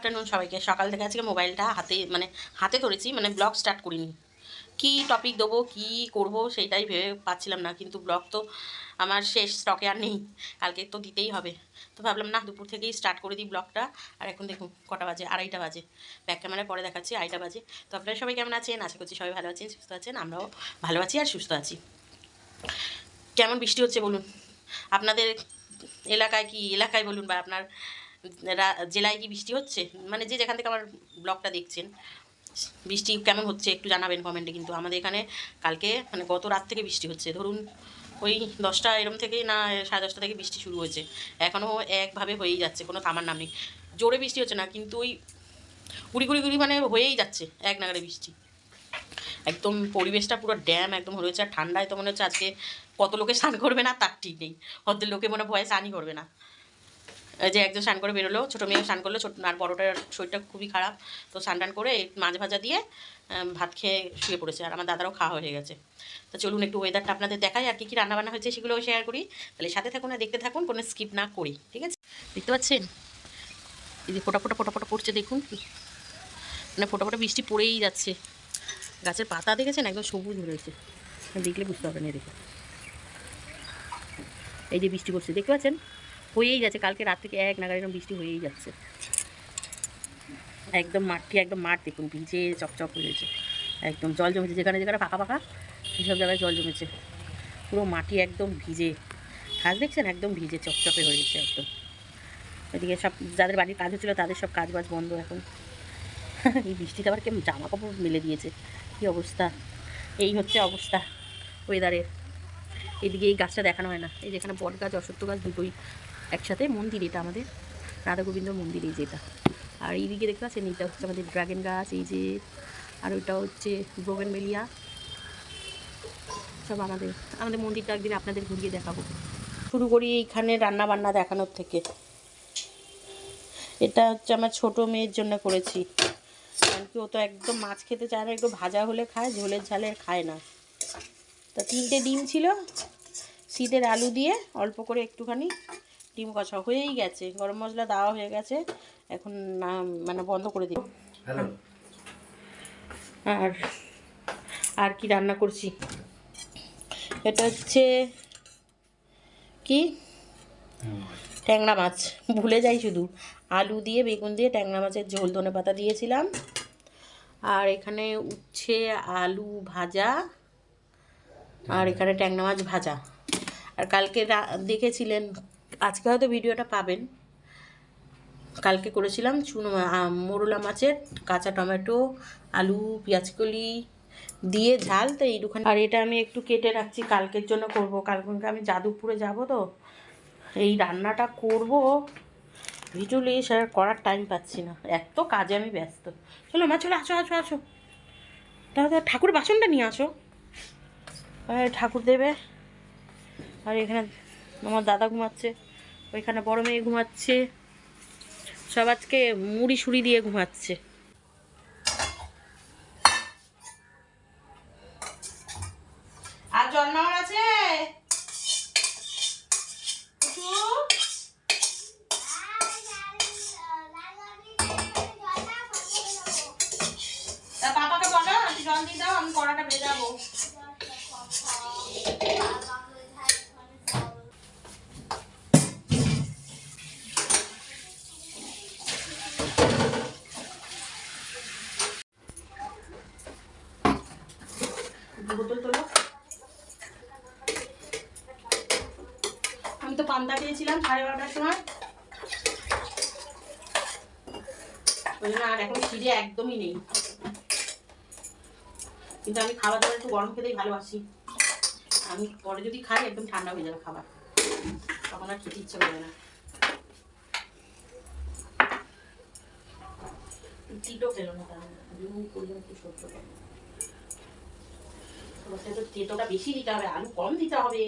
Afternoon সবাইকে। সকাল থেকে আজকে মোবাইলটা হাতে মানে হাতে ধরেছি মানে ব্লগ স্টার্ট করিনি। কি টপিক দেবো, কি করব সেটাই ভেবে পাচ্ছিলাম না, কিন্তু ব্লগ তো আমার শেষ স্টকে আর নেই, কালকে তো দিতেই হবে। তো ভাবলাম, না, দুপুর থেকেই স্টার্ট করে দিই ব্লগটা আর এখন দেখুন, কটা বাজে? আড়াইটা বাজে। ব্যাক ক্যামেরা পরে দেখাচ্ছি, আড়াইটা বাজে। তো আপনারা সবাই কেমন আছেন? আশা করছি সবাই ভালো আছেন, সুস্থ আছেন, আমরাও ভালো আছি আর সুস্থ আছি। কেমন বৃষ্টি হচ্ছে বলুন? আপনাদের এলাকায় কি, এলাকায় বলুন বা আপনার জেলায় কি বৃষ্টি হচ্ছে? মানে যে যেখান থেকে আমার ব্লগটা দেখছেন, বৃষ্টি কেমন হচ্ছে একটু জানাবেন কমেন্টে কিন্তু আমাদের এখানে কালকে মানে গত রাত থেকে বৃষ্টি হচ্ছে। ধরুন ওই দশটা এরম থেকেই না, সাড়ে দশটা থেকে বৃষ্টি শুরু হয়েছে। এখনও একভাবে হয়েই যাচ্ছে, কোনো থামার নাম নেই। জোরে বৃষ্টি হচ্ছে না, কিন্তু ওই গুড়ি গুড়ি গুড়ি মানে হয়েই যাচ্ছে, এক নাগারে বৃষ্টি। একদম পরিবেশটা পুরো ড্যাম, একদম হয়েছে আর ঠান্ডায় তো মনে হচ্ছে আজকে কত লোকে স্নান করবে না, তার ঠিক নেই। অর্ধেক লোকে মনে ভয়ে স্নানই করবে না। যে একজন স্নান করে বেরোলো, ছোটো মেয়ে স্নান করল, ছোট আর বড়োটার শরীরটা খুবই খারাপ। তো স্নান টান করে মাছ ভাজা দিয়ে ভাত খেয়ে শুয়ে পড়েছে। আর আমার দাদারও খাওয়া হয়ে গেছে। তো চলুন একটু ওয়েদারটা আপনাদের দেখাই আর কী কী রান্নাবান্না হয়েছে সেগুলো শেয়ার করি। তাহলে সাথে থাকুন আর দেখতে থাকুন, কোনো স্কিপ না করি। ঠিক আছে? দেখতে পাচ্ছেন? এই যে ফোটা ফোটা ফোটা ফোটা পড়ছে, দেখুন। মানে ফোটা ফোটা বৃষ্টি পড়েই যাচ্ছে। গাছের পাতা দেখেছেন? একদম সবুজ রয়েছে। দেখলে বুঝতে পারবেন, এই দেখে এই যে বৃষ্টি পড়ছে, দেখতে পাচ্ছেন? হয়েই যাচ্ছে, কালকে রাত থেকে এক নাগাড়ি এরকম বৃষ্টি হয়েই যাচ্ছে। একদম মাঠটি একদম মাঠ দেখুন, ভিজে চকচক হয়েছে একদম জল জমেছে, যেখানে যেখানে ফাঁকা ফাঁকা, সেসব জায়গায় জল জমেছে। পুরো মাটি একদম ভিজে। ঘাস দেখছেন? একদম ভিজে, চকচকে হয়ে গেছে একদম। এদিকে সব যাদের বাড়ির কাজ হচ্ছিল, তাদের সব কাজ বাজ বন্ধ এখন। এই বৃষ্টিতে আবার কেমন জামা কাপড় মেলে দিয়েছে। কী অবস্থা? এই হচ্ছে অবস্থা ওয়েদারের এদিকে এই গাছটা দেখানো হয় না। এই যেখানে বট গাছ, অশ্বত্থ গাছ দুটোই একসাথে মন্দির এটা আমাদের রাধা গোবিন্দ মন্দির এই যেটা। আর এইদিকে দেখতে পাচ্ছেন, এইটা হচ্ছে আমাদের ড্রাগন গাছ, এই যে, আর ওইটা হচ্ছে ব্রোগেন মেলিয়া সব আমাদের আমাদের মন্দিরটা একদিন আপনাদের ঘুরিয়ে দেখাবো। শুরু করি এইখানে রান্না বান্না দেখানোর থেকে। এটা হচ্ছে আমার ছোট মেয়ের জন্য করেছি। কারণ কি ও তো একদম মাছ খেতে চায় না, একটু ভাজা হলে খায়, ঝোলের ঝালে খায় না। তা তিনটে ডিম ছিল শীতের আলু দিয়ে অল্প করে একটুখানি ডিম কষা হয়েই গেছে। গরম মশলা দেওয়া হয়ে গেছে। এখন না মানে বন্ধ করে দিই। আর আর কি রান্না করছি? এটা হচ্ছে কি? ট্যাংরা মাছ। ভুলে যাই শুধু। আলু দিয়ে বেগুন দিয়ে ট্যাংরা মাছের ঝোল ধনে পাতা দিয়েছিলাম। আর এখানে উচ্ছে আলু ভাজা। আর এখানে ট্যাংরা মাছ ভাজা। আর কালকে দেখেছিলেন আজকে হয়তো ভিডিওটা পাবেন। কালকে করেছিলাম চুনো মোরলা মাছের কাঁচা টমেটো, আলু পেঁয়াজকলি দিয়ে ঝাল। তো এইটুখানি। আর এটা আমি একটু কেটে রাখছি, কালকের জন্য করব। কালকে আমি যাদবপুরে যাব তো। এই রান্নাটা করব। ভিজুলি সেটা করার টাইম পাচ্ছি না। এত কাজে আমি ব্যস্ত। চলো মা, চলো আসো আসো আসো। তাহলে ঠাকুর বাসনটা নিয়ে আসো। ঠাকুর দেবে। আর, এখানে আমার দাদা ঘুমাচ্ছে। ওইখানে বড় মেয়ে ঘুমাচ্ছে। সব আজকে মুড়ি সুড়ি দিয়ে ঘুমাচ্ছে। বোতল তোলো। আমি তো পান্তা খেয়েছিলাম সাড়ে বারোটার সময়। ওই জন্য আর এখন খিদে একদমই নেই। কিন্তু আমি খাবার দাবার একটু গরম খেতেই ভালোবাসি। আমি পরে যদি খাই একদম ঠান্ডা হয়ে যাবে খাবার। তখন আর খেতে ইচ্ছে করবে না। তিতো খেলো না তার সহ্য করো। তোমাকে তো তেতোটা বেশি দিতে হবে, আলু কম দিতে হবে।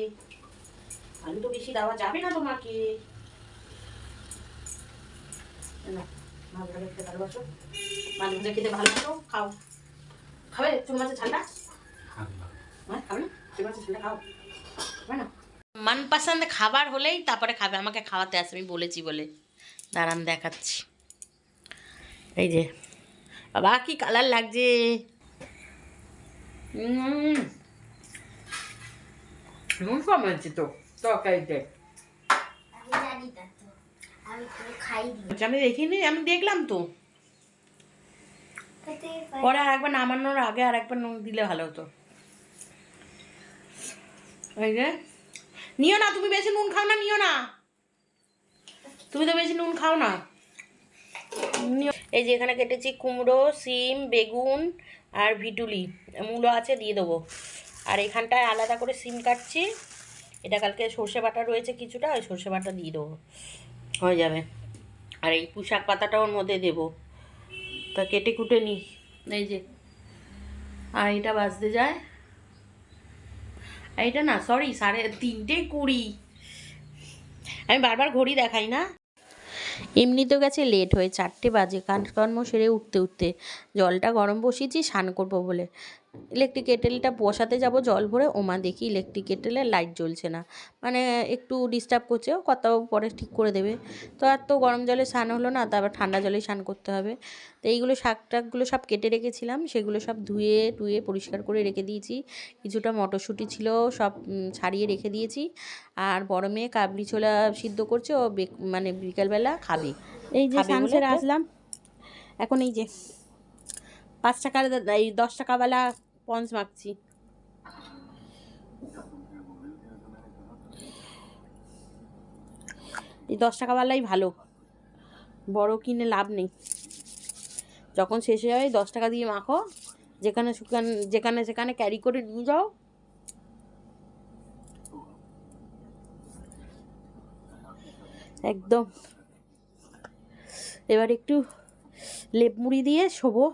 আলু তো বেশি দেওয়া যাবে না তোমাকে। খেতে ভালোবাসো। খাও। খাবে? চুন মাছের হ্যাঁ খাবে খাও। খাবে মনপসন্দ খাবার হলেই তারপরে খাবে, আমাকে খাওয়াতে আসে, আমি বলেছি বলে। দাঁড়ান দেখাচ্ছি। এই যে, বাবা, কি কালার লাগছে। নুন কম তো তরকারিতে আমি দেখিনি, আমি দেখলাম তো। পরে আর একবার নামানোর আগে আর একবার নুন দিলে ভালো হতো। এই যে। নিও না, তুমি বেশি নুন খাও না, নিও না। তুমি তো বেশি নুন খাও না। এই যে এখানে কেটেছি কুমড়ো, সিম, বেগুন আর ভিটুলি, মূলো আছে দিয়ে দেবো। আর এখানটায় আলাদা করে সিম কাটছি। এটা কালকে সর্ষে বাটা রয়েছে কিছুটা, ওই সর্ষে বাটা দিয়ে দেবো। হয়ে যাবে। আর এই পুঁশাক পাতাটা ওর মধ্যে দেবো। তা কেটে কুটে নিই এই যে। আর এটা বাজতে যায়। আর এটা না সরি সাড়ে তিনটে কুড়ি। আমি বারবার ঘড়ি দেখাই না। এমনি তো গেছে লেট হয়ে চারটে বাজে। কাজকর্ম সেরে উঠতে উঠতে জলটা গরম বসিয়েছি, স্নান করব বলে। ইলেকট্রিক কেটেলটা বসাতে যাব জল ভরে ওমা দেখি ইলেকট্রিক কেটেলে লাইট জ্বলছে না। মানে একটু ডিস্টার্ব করছে ও কত পরে ঠিক করে দেবে। তো আর তো গরম জলে স্নান হলো না তারপর ঠান্ডা জলে স্নান করতে হবে। তো এইগুলো শাক টাকগুলো সব কেটে রেখেছিলাম সেগুলো সব ধুয়ে টুয়ে পরিষ্কার করে রেখে দিয়েছি। কিছুটা মটরশুঁটি ছিল সব ছাড়িয়ে রেখে দিয়েছি। আর বড় মেয়ে কাবলি ছোলা সিদ্ধ করছে ও মানে বিকালবেলা খাবে। এই যে সানসের আসলাম। এখন এই যে পাঁচ টাকার এই দশ টাকাওয়ালা পঞ্চ মাখছি এই দশ টাকাওয়ালাই ভালো। বড় কিনে লাভ নেই। যখন শেষ হয়ে যায় দশ টাকা দিয়ে মাখো। যেখানে যেখানে সেখানে ক্যারি করে নিয়ে যাও। একদম। এবার একটু লেপ মুড়ি দিয়ে শোবো।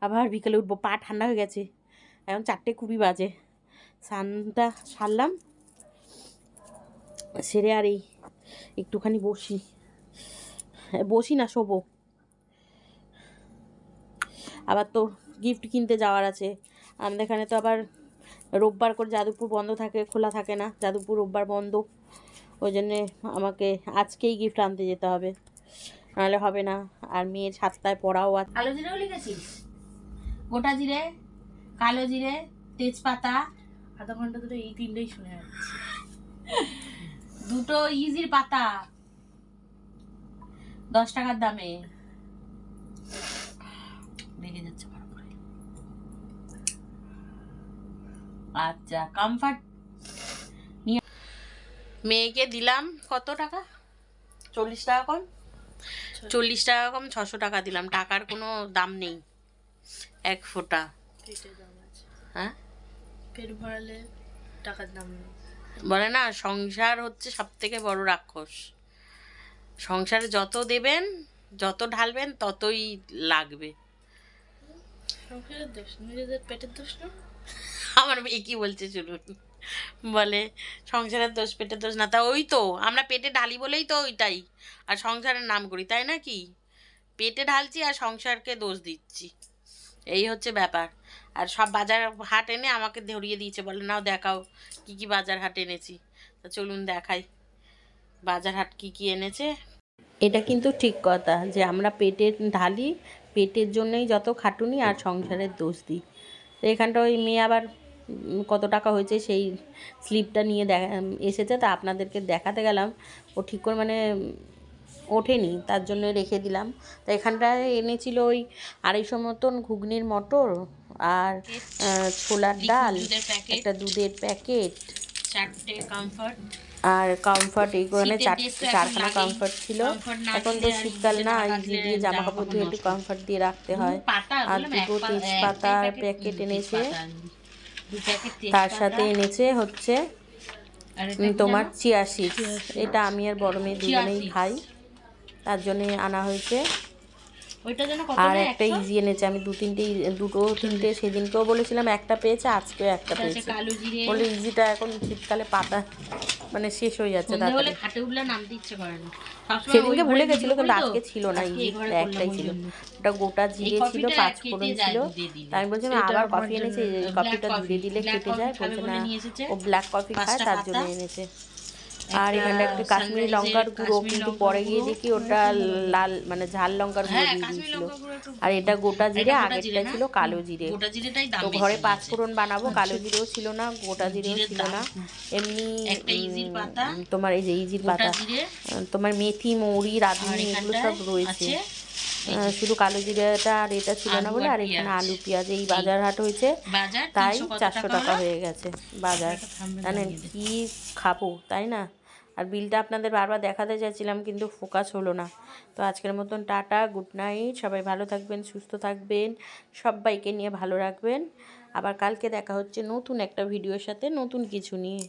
আবার বিকেলে উঠবো, পা ঠান্ডা হয়ে গেছে। এখন চারটে খুবই বাজে। স্নানটা সারলাম। সেরে আর এই একটুখানি বসি। বসি না, শোবো। আবার তো গিফট কিনতে যাওয়ার আছে। আমাদের এখানে তো আবার রোববার করে যাদবপুর বন্ধ থাকে, খোলা থাকে না। যাদবপুর রোববার বন্ধ। ওই জন্যে আমাকে আজকেই গিফট আনতে যেতে হবে। নাহলে হবে না। আর মেয়ের সাতটায় পড়াও আছে জিরেও লিখেছিস? গোটা জিরে, কালো জিরে, তেজপাতা, আধা ঘণ্টা ধরে এই তিনটেই শুনে যাচ্ছি। দুটো ইজির পাতা। দশ টাকার দামে। লেগে যাচ্ছে আচ্ছা কমফর্ট মেয়েকে দিলাম কত টাকা? চল্লিশ টাকা কম? চল্লিশ টাকা কম, ছশো টাকা দিলাম। টাকার কোনো দাম নেই। এক ফোঁটা। হ্যাঁ? পেট ভরালে টাকার দাম বলে না সংসার হচ্ছে সব থেকে বড় রাক্ষস। সংসারে যত দেবেন যত ঢালবেন ততই লাগবে। সংসারের দোষ নিজেদের পেটের দোষ না? আমার মেয়ে কি বলছে শুনুন। বলে সংসারের দোষ পেটের দোষ না তা ওই তো আমরা পেটে ঢালি বলেই তো ওইটাই। আর সংসারের নাম করি তাই না কি? পেটে ঢালছি আর সংসারকে দোষ দিচ্ছি। এই হচ্ছে ব্যাপার। আর সব বাজার হাট এনে আমাকে ধরিয়ে দিয়েছে, বলে, নাও দেখাও কি কি বাজার হাট এনেছি। তা চলুন দেখাই, বাজার হাট কি কি এনেছে। এটা কিন্তু ঠিক কথা যে আমরা পেটের ঢালি, পেটের জন্যই যত খাটুনি আর সংসারের দোষ দিই। তো এখানটা ওই মেয়ে আবার কত টাকা হয়েছে সেই স্লিপটা নিয়ে দেখা, এসেছে, তা আপনাদেরকে দেখাতে গেলাম। ও ঠিক করে মানে ওঠেনি তার জন্য রেখে দিলাম। তো এখানটায় এনেছিল ওই আড়াইশো মতন ঘুগনির মটর আর ছোলার ডাল একটা দুধের প্যাকেট। চারটে কমফর্ট আর কমফর্ট ড্রেস চারখানা কমফর্ট ছিল। এখন তো শীতকাল না দিয়ে জামা কাপড় দিয়ে একটু কমফর্ট দিয়ে রাখতে হয়। আর দুটো তেজপাতার প্যাকেট এনেছে। তার সাথে এনেছে হচ্ছে তোমার? চিয়া সিডস এটা আমি আর বড় মেয়ে দুজনেই। খাই। তার জন্য আনা হয়েছে। আর একটা ইজি এনেছে আমি দু তিনটে দুটো তিনটে সেদিনকেও বলেছিলাম একটা পেয়েছে আজকেও একটা পেয়েছে। বলে ইজিটা এখন শীতকালে পাতা মানে শেষ হয়ে যাচ্ছে সেদিনকে ভুলে গেছিল কিন্তু আজকে ছিল না আজকে এই ইজি একটাই ছিল। ওটা গোটা জিরে ছিল পাঁচ ফোড়ন ছিল। আমি বলছিলাম এটা আবার কফি এনেছে এই কফিটা ধীরে দিলে কেটে যায় বলছে না ও ব্ল্যাক কফি খায় তার জন্য এনেছে। আর এখানে একটা কাশ্মীরি লঙ্কার গুঁড়ো কিন্তু পরে গিয়ে দেখি ওটা লাল মানে ঝাল লঙ্কার গুঁড়ো হ্যাঁ দিয়ে দিয়েছিল। আর এটা গোটা জিরে আগেরটা ছিল কালো জিরে। গোটা জিরেটাই দাম তো ঘরে। পাঁচফোড়ন বানাবো কালো জিরেও ছিল না গোটা জিরেও ছিল না। এমনি একটা ইজির পাতা, তোমার এই যে ইজির পাতা তোমার মেথি মৌরি রাঁধুনি এগুলো সব রয়েছে। শুধু কালো জিরেটা আর এটা ছিল না বলে আর এখানে আলু পেঁয়াজ এই বাজার হাট হয়েছে। তাই চারশো টাকা হয়ে গেছে। বাজার। জানেন কি খাব তাই না? আর বিলটা আপনাদের বারবার দেখাতে চাইছিলাম, কিন্তু ফোকাস হলো না। তো আজকের মতন টাটা, গুড নাইট, সবাই ভালো থাকবেন, সুস্থ থাকবেন, সবাইকে নিয়ে ভালো রাখবেন। আবার কালকে দেখা হচ্ছে নতুন একটা ভিডিওর সাথে নতুন কিছু নিয়ে।